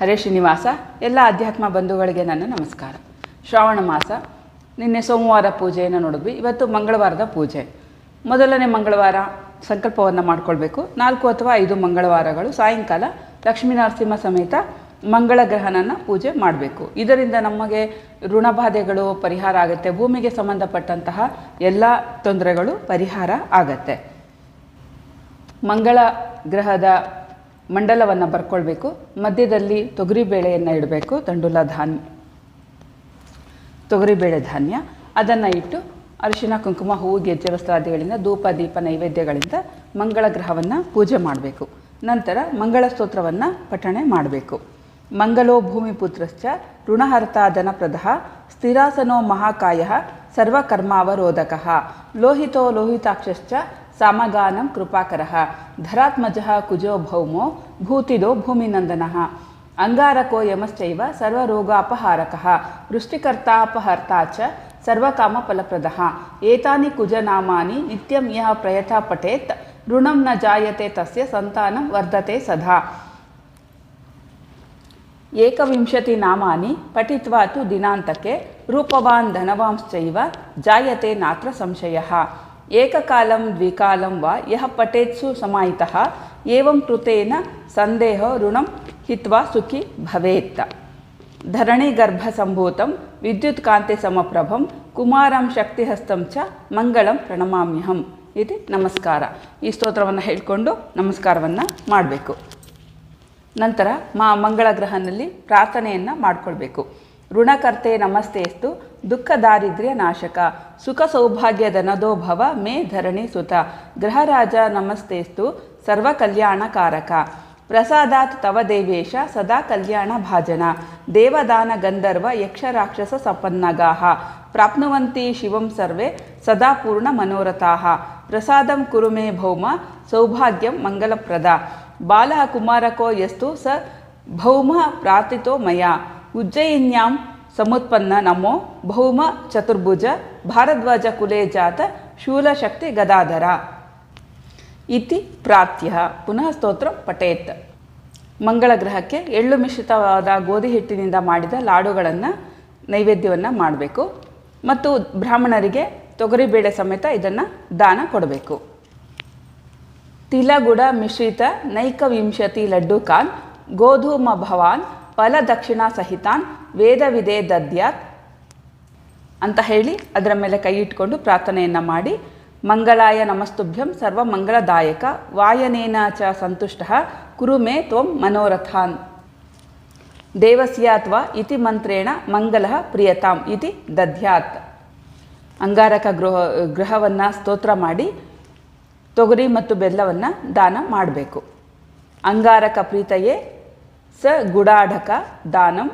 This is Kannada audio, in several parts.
ಹರೇ ಶ್ರೀನಿವಾಸ, ಎಲ್ಲ ಅಧ್ಯಾತ್ಮ ಬಂಧುಗಳಿಗೆ ನನ್ನ ನಮಸ್ಕಾರ. ಶ್ರಾವಣ ಮಾಸ, ನಿನ್ನೆ ಸೋಮವಾರ ಪೂಜೆಯನ್ನು ನೋಡಿದ್ವಿ. ಇವತ್ತು ಮಂಗಳವಾರದ ಪೂಜೆ. ಮೊದಲನೇ ಮಂಗಳವಾರ ಸಂಕಲ್ಪವನ್ನು ಮಾಡಿಕೊಳ್ಬೇಕು. ನಾಲ್ಕು ಅಥವಾ ಐದು ಮಂಗಳವಾರಗಳು, ಸಾಯಂಕಾಲ ಲಕ್ಷ್ಮೀನರಸಿಂಹ ಸಮೇತ ಮಂಗಳ ಗ್ರಹನನ್ನು ಪೂಜೆ ಮಾಡಬೇಕು. ಇದರಿಂದ ನಮಗೆ ಋಣಬಾಧೆಗಳು ಪರಿಹಾರ ಆಗುತ್ತೆ. ಭೂಮಿಗೆ ಸಂಬಂಧಪಟ್ಟಂತಹ ಎಲ್ಲ ತೊಂದರೆಗಳು ಪರಿಹಾರ ಆಗತ್ತೆ. ಮಂಗಳ ಗ್ರಹದ ಮಂಡಲವನ್ನು ಬರ್ಕೊಳ್ಬೇಕು, ಮಧ್ಯದಲ್ಲಿ ತೊಗರಿಬೇಳೆಯನ್ನು ಇಡಬೇಕು, ತಂಡುಲ ಧಾನ್ಯ ತೊಗರಿಬೇಳೆ ಧಾನ್ಯ. ಅದನ್ನು ಇಟ್ಟು ಅರಿಶಿನ, ಕುಂಕುಮ, ಹೂವು, ಗೆಜ್ಜೆ, ವಸ್ತ್ರಾದಿಗಳಿಂದ ಧೂಪ, ದೀಪ, ನೈವೇದ್ಯಗಳಿಂದ ಮಂಗಳ ಗ್ರಹವನ್ನು ಪೂಜೆ ಮಾಡಬೇಕು. ನಂತರ ಮಂಗಳ ಸ್ತೋತ್ರವನ್ನು ಪಠಣೆ ಮಾಡಬೇಕು. ಮಂಗಲೋ ಭೂಮಿಪುತ್ರಶ್ಚ ಋಣಹರ್ತಾದನ ಪ್ರದಃ ಸ್ಥಿರಾಸನೋ ಮಹಾಕಾಯ ಸರ್ವಕರ್ಮಾವರೋಧಕ. ಲೋಹಿತೋ ಲೋಹಿತಾಕ್ಷಶ್ಚ सामगानं कृपाकरः। धरात्मज कुजो भौमो, भूतिदो भूमिनंदन अंगारको यमश्चैव सर्वरोगापहारकः। वृष्टिकर्तापहर्ता च सर्वकामफलप्रदः। एतानि कुजनामानि नित्यं प्रयता पठेत् ऋणं न जायते तस्य सन्तानं वर्धते सदा। एक पठित्वा तु दिनान्तके रूपवान् धनवांश्चैव जायते नात्र संशयः। ಏಕಕಾಲಂ ದ್ವಿಕಾಲಂ ವಾ ಯಹ ಪಟೇತ್ಸು ಸಮಾಯಿತಃ ಏವಂ ಕೃತೇನ ಸಂದೇಹ ಋಣಂ ಹಿತ್ವಾ ಸುಖಿ ಭವೇತ್ ಸಂಭೂತಂ ವಿದ್ಯುತ್ ಕಾಂತೆ ಸಮಪ್ರಭಂ ಕುಮಾರಂ ಶಕ್ತಿಹಸ್ತಂ ಚ ಮಂಗಳಂ ಪ್ರಣಮಾಮ್ಯಹಂ. ಇದು ನಮಸ್ಕಾರ. ಈ ಸ್ತೋತ್ರವನ್ನು ಹೇಳಿಕೊಂಡು ನಮಸ್ಕಾರವನ್ನು ಮಾಡಬೇಕು. ನಂತರ ಮಾ ಮಂಗಳ ಗ್ರಹನಲ್ಲಿ ಪ್ರಾರ್ಥನೆಯನ್ನು ಮಾಡಿಕೊಳ್ಬೇಕು. ಋಣಕರ್ತೆ ನಮಸ್ತೆಸ್ತು ದುಃಖ ದಾರಿದ್ರ್ಯ ನಾಶಕ, ಸುಖ ಸೌಭಾಗ್ಯ ಧನದೋ ಭವ ಮೇ ಧರಣಿ ಸುತ. ಗ್ರಹರಾಜ ನಮಸ್ತೆಸ್ತು ಸರ್ವ ಕಲ್ಯಾಣಕಾರಕ ಪ್ರಸಾದಾತ್ ತವ ದೇವೇಶ, ಸದಾ ಕಲ್ಯಾಣ ಭಾಜನ. ದೇವದಾನ ಗಂಧರ್ವ, ಯಕ್ಷ ರಾಕ್ಷಸ ಸಂಪನ್ನಗಾಹ. ಪ್ರಾಪ್ನುವಂತಿ ಶಿವಂ ಸರ್ವೇ, ಸದಾ ಪೂರ್ಣ ಮನೋರಥಾಃ ಪ್ರಸಾದಂ ಕುರು ಮೇ ಭೌಮ, ಸೌಭಾಗ್ಯಂ ಮಂಗಲಪ್ರದ. ಬಾಲಃ ಕುಮಾರಕೋ ಯಸ್ತು ಸ ಭೌಮ ಪ್ರಾರ್ಥಿತೋ ಮಯ. ಉಜ್ಜಯಿನ್ಯಾಂ ಸಮುತ್ಪನ್ನ ನಮೋ ಭೌಮ ಚತುರ್ಭುಜ ಭಾರದ್ವಾಜ ಕುಲೇ ಜಾತ ಶೂಲಶಕ್ತಿ ಗದಾಧರ. ಇತಿ ಪ್ರಾರ್ಥ್ಯ ಪುನಃ ಸ್ತೋತ್ರ ಪಟೇತ್ ಮಂಗಳ ಗ್ರಹಕ್ಕೆ ಎಳ್ಳು ಮಿಶ್ರಿತವಾದ ಗೋಧಿ ಹಿಟ್ಟಿನಿಂದ ಮಾಡಿದ ಲಾಡುಗಳನ್ನು, ನೈವೇದ್ಯವನ್ನು ಮಾಡಬೇಕು. ಮತ್ತು ಬ್ರಾಹ್ಮಣರಿಗೆ ತೊಗರಿಬೇಳೆ ಸಮೇತ ಇದನ್ನು ದಾನ ಕೊಡಬೇಕು. ತಿಲಗುಡ ಮಿಶ್ರಿತ ನೈಕವಿಂಶತಿ ಲಡ್ಡುಕಾನ್ ಗೋಧೂಮ ಭವಾನ್ ಫಲದಕ್ಷಿಣಾ ಸಹಿತಾನ್ ವೇದವಿದೆ ದದ್ಯಾತ್ ಅಂತ ಹೇಳಿ ಅದರ ಮೇಲೆ ಕೈ ಇಟ್ಕೊಂಡು ಪ್ರಾರ್ಥನೆಯನ್ನು ಮಾಡಿ, ಮಂಗಳಾಯ ನಮಸ್ತುಭ್ಯಂ ಸರ್ವ ಮಂಗಳದಾಯಕ, ವಾಯನೇನ ಚ ಸಂತುಷ್ಟ, ಕುರು ಮೇ ತ್ವಂ ಮನೋರಥಾನ್. ದೇವಸ್ಯ ಅಥವಾ ಇತಿ ಮಂತ್ರೇಣ ಮಂಗಲ ಪ್ರಿಯತಾಂ ಇತಿ ದದ್ಯಾತ್. ಅಂಗಾರಕ ಗೃಹ, ಗೃಹವನ್ನು ಸ್ತೋತ್ರ ಮಾಡಿ, ತೊಗರಿ ಮತ್ತು ಬೆಲ್ಲವನ್ನು ದಾನ ಮಾಡಬೇಕು. ಅಂಗಾರಕ ಪ್ರೀತಯೇ ಸ ಗುಡಾಢಕ ದಾನಂ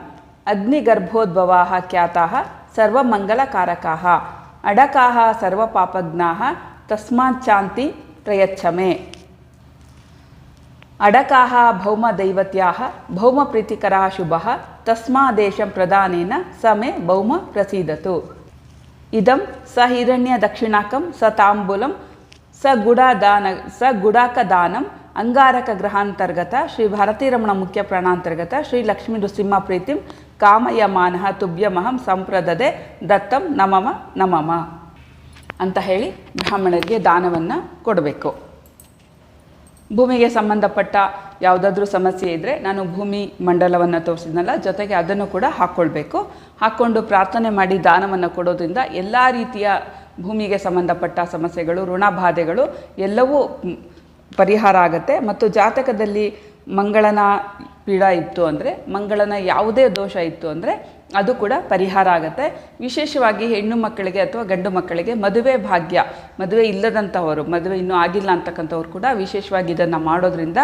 ಅಗ್ನಿಗರ್ಭೋದ್ಭವಾ ಖ್ಯಾತಾ ಸರ್ವಮಂಗಲಕಾರಕಾ ಅಡಕಾ ಸರ್ವಪಾಪಜ್ಞಾ ತಸ್ಮಾಚ್ಚಾಂತಿ ಪ್ರಯಚ್ಛಮೆ ಅಡಕಾ ಭೌಮದೈವತ್ಯಾ ಭೌಮಪ್ರೀತಿಕರ ಶುಭ ತಸ್ಮಾದೇಶಂ ಪ್ರದಾನೇನ ಸ ಮೇ ಭೌಮ ಪ್ರಸೀದತು ಇದಂ ಸ ಹಿರಣ್ಯ ದಕ್ಷಿಣಾಕಂ ಸ ತಾಂಬೂಲಂ ಸ ಗುಡಾದಾನ ಸ ಗುಡಾಕದಾನಂ ಅಂಗಾರಕ ಗ್ರಹಾಂತರ್ಗತ ಶ್ರೀ ಭಾರತೀರಮಣ ಮುಖ್ಯ ಪ್ರಾಣಾಂತರ್ಗತ ಶ್ರೀ ಲಕ್ಷ್ಮೀ ನೃಸಿಂಹ ಪ್ರೀತಿಂ ಕಾಮಯಮಾನಃ ತುಭ್ಯಮಹಂ ಸಂಪ್ರದದೆ ದತ್ತಂ ನಮಮ ನಮಮ ಅಂತ ಹೇಳಿ ಬ್ರಾಹ್ಮಣರಿಗೆ ದಾನವನ್ನು ಕೊಡಬೇಕು. ಭೂಮಿಗೆ ಸಂಬಂಧಪಟ್ಟ ಯಾವುದಾದ್ರೂ ಸಮಸ್ಯೆ ಇದ್ದರೆ ನಾನು ಭೂಮಿ ಮಂಡಲವನ್ನು ತೋರಿಸಿದ್ನಲ್ಲ, ಜೊತೆಗೆ ಅದನ್ನು ಕೂಡ ಹಾಕ್ಕೊಳ್ಬೇಕು ಹಾಕ್ಕೊಂಡು ಪ್ರಾರ್ಥನೆ ಮಾಡಿ ದಾನವನ್ನು ಕೊಡೋದ್ರಿಂದ ಎಲ್ಲ ರೀತಿಯ ಭೂಮಿಗೆ ಸಂಬಂಧಪಟ್ಟ ಸಮಸ್ಯೆಗಳು, ಋಣಬಾಧೆಗಳು ಎಲ್ಲವೂ ಪರಿಹಾರ ಆಗುತ್ತೆ. ಮತ್ತು ಜಾತಕದಲ್ಲಿ ಮಂಗಳನ ಪೀಡ ಇತ್ತು ಅಂದರೆ, ಮಂಗಳನ ಯಾವುದೇ ದೋಷ ಇತ್ತು ಅಂದರೆ, ಅದು ಕೂಡ ಪರಿಹಾರ ಆಗುತ್ತೆ. ವಿಶೇಷವಾಗಿ ಹೆಣ್ಣು ಮಕ್ಕಳಿಗೆ ಅಥವಾ ಗಂಡು ಮಕ್ಕಳಿಗೆ ಮದುವೆ ಭಾಗ್ಯ, ಮದುವೆ ಇಲ್ಲದಂಥವರು ಮದುವೆ ಇನ್ನೂ ಆಗಿಲ್ಲ ಅಂತಕ್ಕಂಥವ್ರು ಕೂಡ ವಿಶೇಷವಾಗಿ ಇದನ್ನು ಮಾಡೋದ್ರಿಂದ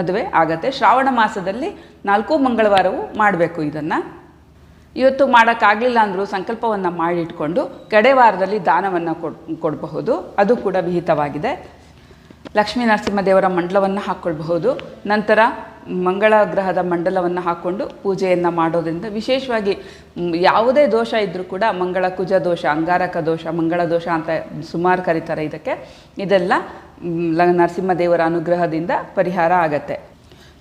ಮದುವೆ ಆಗುತ್ತೆ. ಶ್ರಾವಣ ಮಾಸದಲ್ಲಿ ನಾಲ್ಕು ಮಂಗಳವಾರವೂ ಮಾಡಬೇಕು ಇದನ್ನು. ಇವತ್ತು ಮಾಡೋಕ್ಕಾಗಲಿಲ್ಲ ಅಂದರೂ ಸಂಕಲ್ಪವನ್ನು ಮಾಡಿಟ್ಕೊಂಡು ಕಡೆ ವಾರದಲ್ಲಿ ದಾನವನ್ನು ಕೊಡ್, ಕೊಡಬಹುದು. ಅದು ಕೂಡ ವಿಹಿತವಾಗಿದೆ. ಲಕ್ಷ್ಮೀ ನರಸಿಂಹದೇವರ ಮಂಡಲವನ್ನು ಹಾಕ್ಕೊಳ್ಬಹುದು ನಂತರ ಮಂಗಳ ಗ್ರಹದ ಮಂಡಲವನ್ನು ಹಾಕ್ಕೊಂಡು ಪೂಜೆಯನ್ನು ಮಾಡೋದ್ರಿಂದ ವಿಶೇಷವಾಗಿ ಯಾವುದೇ ದೋಷ ಇದ್ದರೂ ಕೂಡ ಮಂಗಳ ಕುಜ ದೋಷ, ಅಂಗಾರಕ ದೋಷ, ಮಂಗಳ ದೋಷ ಅಂತ ಸುಮಾರು ಕರೀತಾರೆ ಇದಕ್ಕೆ. ಇದೆಲ್ಲ ನರಸಿಂಹದೇವರ ಅನುಗ್ರಹದಿಂದ ಪರಿಹಾರ ಆಗತ್ತೆ.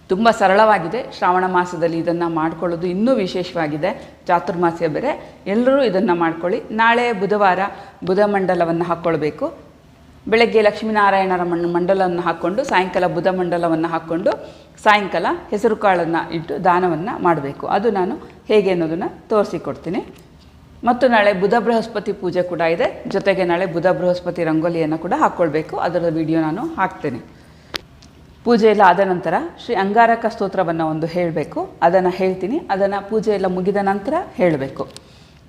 ತುಂಬ ಸರಳವಾಗಿದೆ. ಶ್ರಾವಣ ಮಾಸದಲ್ಲಿ ಇದನ್ನು ಮಾಡ್ಕೊಳ್ಳೋದು ಇನ್ನೂ ವಿಶೇಷವಾಗಿದೆ. ಚಾತುರ್ಮಾಸ್ಯ ಬೇರೆ. ಎಲ್ಲರೂ ಇದನ್ನು ಮಾಡ್ಕೊಳ್ಳಿ. ನಾಳೆ ಬುಧವಾರ ಬುಧ ಮಂಡಲವನ್ನು ಹಾಕ್ಕೊಳ್ಬೇಕು ಬೆಳಗ್ಗೆ ಲಕ್ಷ್ಮೀನಾರಾಯಣರ ಮಣ್ ಮಂಡಲವನ್ನು ಹಾಕ್ಕೊಂಡು, ಸಾಯಂಕಾಲ ಬುಧ ಮಂಡಲವನ್ನು ಹಾಕ್ಕೊಂಡು, ಸಾಯಂಕಾಲ ಹೆಸರು ಕಾಳನ್ನು ಇಟ್ಟು ದಾನವನ್ನು ಮಾಡಬೇಕು. ಅದು ನಾನು ಹೇಗೆ ಅನ್ನೋದನ್ನು ತೋರಿಸಿಕೊಡ್ತೀನಿ. ಮತ್ತು ನಾಳೆ ಬುಧ ಬೃಹಸ್ಪತಿ ಪೂಜೆ ಕೂಡ ಇದೆ. ಜೊತೆಗೆ ನಾಳೆ ಬುಧ ಬೃಹಸ್ಪತಿ ರಂಗೋಲಿಯನ್ನು ಕೂಡ ಹಾಕ್ಕೊಳ್ಬೇಕು. ಅದರ ವಿಡಿಯೋ ನಾನು ಹಾಕ್ತೇನೆ. ಪೂಜೆ ಎಲ್ಲ ಆದ ನಂತರ ಶ್ರೀ ಅಂಗಾರಕ ಸ್ತೋತ್ರವನ್ನು ಒಂದು ಹೇಳಬೇಕು. ಅದನ್ನು ಹೇಳ್ತೀನಿ. ಅದನ್ನು ಪೂಜೆ ಎಲ್ಲ ಮುಗಿದ ನಂತರ ಹೇಳಬೇಕು.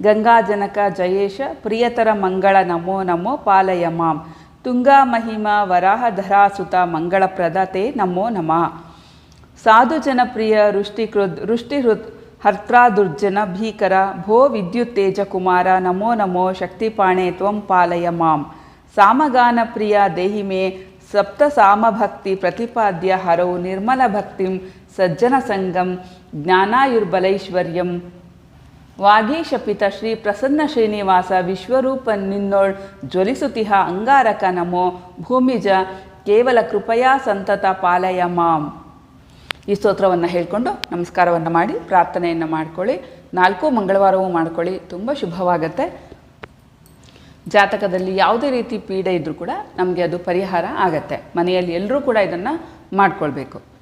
ಗಂಗಾಜನಕ ಜಯೇಶ ಪ್ರಿಯತರ ಮಂಗಳ ನಮೋ ನಮೋ ಪಾಲಯ ಮಾಂ. ತುಂಗಾ ಮಹಿಮಾ ವರಾಹಧರಾಸುತ ಮಂಗಳಪ್ರದ ತೇ ನಮೋ ನಮಃ ಸಾಧು ಜನಪ್ರಿಯ ರುಷ್ಟಿಕೃದ್ ರುಷ್ಟಿಹೃತ್ ಹರ್ತ್ರಾದುರ್ಜನ ಭೀಕರ ಭೋ ವಿದ್ಯುತ್ ತೇಜ ಕುಮಾರ ನಮೋ ನಮೋ ಶಕ್ತಿಪಾಣೆ ತ್ವಂ ಪಾಲಯ ಮಾಂ ಸಾಮಗಾನ ಪ್ರಿಯ ದೇಹಿ ಮೇ ಸಪ್ತ ಸಾಮಭಕ್ತಿ ಪ್ರತಿಪಾದ್ಯ ಹರೌ ನಿರ್ಮಲ ಭಕ್ತಿಂ ಸಜ್ಜನ ಸಂಗಂ ಜ್ಞಾನಾಯುರ್ಬಲೈಶ್ವರ್ಯಂ ವಾಗೀಶಪಿತ ಶ್ರೀ ಪ್ರಸನ್ನ ಶ್ರೀನಿವಾಸ ವಿಶ್ವರೂಪ ನಿನ್ನೋಳ್ ಜ್ವಲಿಸುತಿಹ ಅಂಗಾರಕ ನಮೋ ಭೂಮಿಜ ಕೇವಲ ಕೃಪಯಾ ಸಂತತ ಪಾಲಯ ಮಾಂ. ಈ ಸ್ತೋತ್ರವನ್ನು ಹೇಳಿಕೊಂಡು ನಮಸ್ಕಾರವನ್ನು ಮಾಡಿ ಪ್ರಾರ್ಥನೆಯನ್ನು ಮಾಡ್ಕೊಳ್ಳಿ. ನಾಲ್ಕು ಮಂಗಳವಾರವೂ ಮಾಡ್ಕೊಳ್ಳಿ. ತುಂಬ ಶುಭವಾಗತ್ತೆ. ಜಾತಕದಲ್ಲಿ ಯಾವುದೇ ರೀತಿ ಪೀಡೆ ಇದ್ದರೂ ಕೂಡ ನಮಗೆ ಅದು ಪರಿಹಾರ ಆಗತ್ತೆ. ಮನೆಯಲ್ಲಿ ಎಲ್ಲರೂ ಕೂಡ ಇದನ್ನು ಮಾಡ್ಕೊಳ್ಬೇಕು.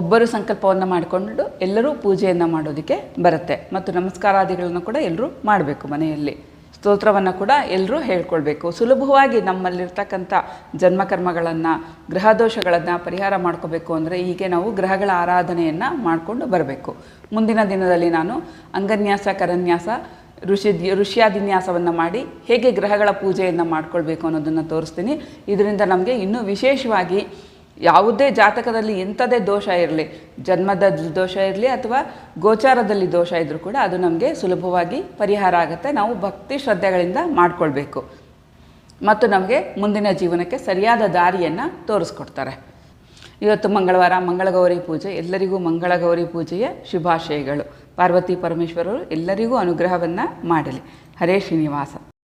ಒಬ್ಬರು ಸಂಕಲ್ಪವನ್ನು ಮಾಡಿಕೊಂಡು ಎಲ್ಲರೂ ಪೂಜೆಯನ್ನು ಮಾಡೋದಕ್ಕೆ ಬರುತ್ತೆ. ಮತ್ತು ನಮಸ್ಕಾರಾದಿಗಳನ್ನು ಕೂಡ ಎಲ್ಲರೂ ಮಾಡಬೇಕು ಮನೆಯಲ್ಲಿ. ಸ್ತೋತ್ರವನ್ನು ಕೂಡ ಎಲ್ಲರೂ ಹೇಳ್ಕೊಳ್ಬೇಕು. ಸುಲಭವಾಗಿ ನಮ್ಮಲ್ಲಿರ್ತಕ್ಕಂಥ ಜನ್ಮಕರ್ಮಗಳನ್ನು, ಗ್ರಹದೋಷಗಳನ್ನು ಪರಿಹಾರ ಮಾಡ್ಕೋಬೇಕು ಅಂದರೆ ಹೀಗೆ ನಾವು ಗ್ರಹಗಳ ಆರಾಧನೆಯನ್ನು ಮಾಡಿಕೊಂಡು ಬರಬೇಕು. ಮುಂದಿನ ದಿನದಲ್ಲಿ ನಾನು ಅಂಗನ್ಯಾಸ, ಕರನ್ಯಾಸ, ಋಷಿ ಋಷ್ಯಾದಿನ್ಯಾಸವನ್ನು ಮಾಡಿ ಹೇಗೆ ಗ್ರಹಗಳ ಪೂಜೆಯನ್ನು ಮಾಡ್ಕೊಳ್ಬೇಕು ಅನ್ನೋದನ್ನು ತೋರಿಸ್ತೀನಿ. ಇದರಿಂದ ನಮಗೆ ಇನ್ನೂ ವಿಶೇಷವಾಗಿ ಯಾವುದೇ ಜಾತಕದಲ್ಲಿ ಎಂಥದೇ ದೋಷ ಇರಲಿ ಜನ್ಮದ ದೋಷ ಇರಲಿ ಅಥವಾ ಗೋಚಾರದಲ್ಲಿ ದೋಷ ಇದ್ದರೂ ಕೂಡ ಅದು ನಮಗೆ ಸುಲಭವಾಗಿ ಪರಿಹಾರ ಆಗುತ್ತೆ. ನಾವು ಭಕ್ತಿ ಶ್ರದ್ಧೆಗಳಿಂದ ಮಾಡಿಕೊಳ್ಬೇಕು. ಮತ್ತು ನಮಗೆ ಮುಂದಿನ ಜೀವನಕ್ಕೆ ಸರಿಯಾದ ದಾರಿಯನ್ನು ತೋರಿಸ್ಕೊಡ್ತಾರೆ. ಇವತ್ತು ಮಂಗಳವಾರ ಮಂಗಳಗೌರಿ ಪೂಜೆ, ಎಲ್ಲರಿಗೂ ಮಂಗಳಗೌರಿ ಪೂಜೆಯ ಶುಭಾಶಯಗಳು. ಪಾರ್ವತಿ ಪರಮೇಶ್ವರರು ಎಲ್ಲರಿಗೂ ಅನುಗ್ರಹವನ್ನು ಮಾಡಲಿ. ಹರೇ ಶ್ರೀನಿವಾಸ.